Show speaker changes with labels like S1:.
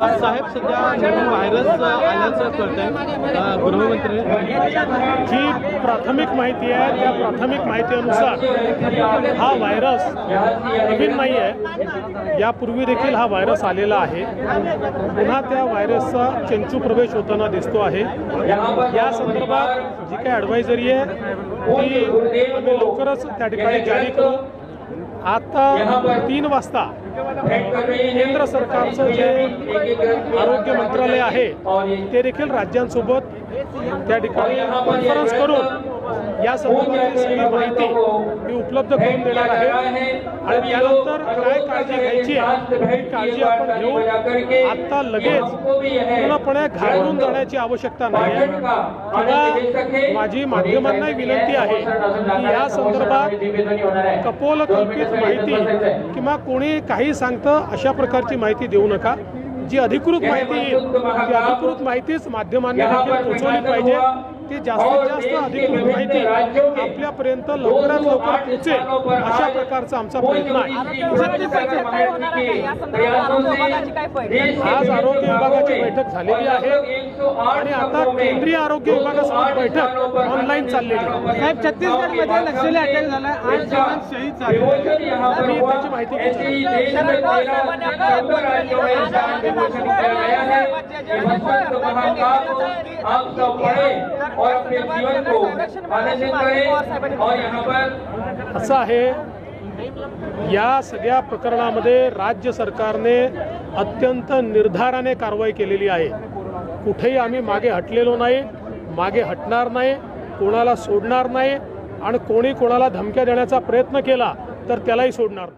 S1: साहेब सध्या व्हायरस आल्याचं कळतंय गृहमंत्री.
S2: जी प्राथमिक माहिती आहे त्या प्राथमिक माहितीनुसार हा व्हायरस नवीन नाही आहे. यापूर्वी देखील हा व्हायरस आलेला आहे. पुन्हा त्या व्हायरसचा चंचू प्रवेश होताना दिसतो आहे. या संदर्भात जी काही ॲडवायझरी आहे ती आम्ही लवकरच त्या ठिकाणी जारी करू. आता तीन वाजता केंद्र सरकारचं जे आरोग्य मंत्रालय आहे ते देखील राज्यांसोबत त्या ठिकाणी कॉन्फरन्स करून या संदर्भातली सगळी माहिती मी उपलब्ध करून देणार आहे. आणि त्यानंतर काय काळजी घ्यायची आहे ही काळजी आपण घेऊ आत्ता लगेच पूर्णपणे घाबरून जाण्याची आवश्यकता नाही आहे. किंवा माझी माध्यमांनाही विनंती आहे की या संदर्भात कपोलकल्पित माहिती किंवा कोणी काही सांगतं अशा प्रकारची माहिती देऊ नका. जी अधिकृत माहिती येईल ती अधिकृत माहितीच माध्यमांनी देखील पोहोचवली पाहिजे ती जास्तीत जास्त अधिकृत माहिती आपल्यापर्यंत लवकरात लवकर पोहोचेल अशा प्रकारचा आमचा प्रयत्न आहे. आज आरोग्य विभागाची बैठक झालेली आहे. आणि आता केंद्रीय आरोग्य विभागासोबत बैठक ऑनलाईन चाललेली आहे.
S1: साहेब छत्तीसगडमध्ये नक्षली अटॅक झाला आठ जवान शहीद झाले.
S2: आम्ही त्याची माहिती घेतो.
S3: आप सब पढ़े और अपने जीवन को आनंदित करें और यहाँ पर
S2: असं आहे. या सगळ्या प्रकरणामध्ये राज्य सरकारने अत्यंत निर्धाराने कारवाई केलेली आहे. कुठेही आम्ही मागे हटलेलो नाही मागे हटणार नाही कोणाला सोडणार नाही आणि कोणी कोणाला धमक्या देण्याचा प्रयत्न केला तर त्यालाही सोडणार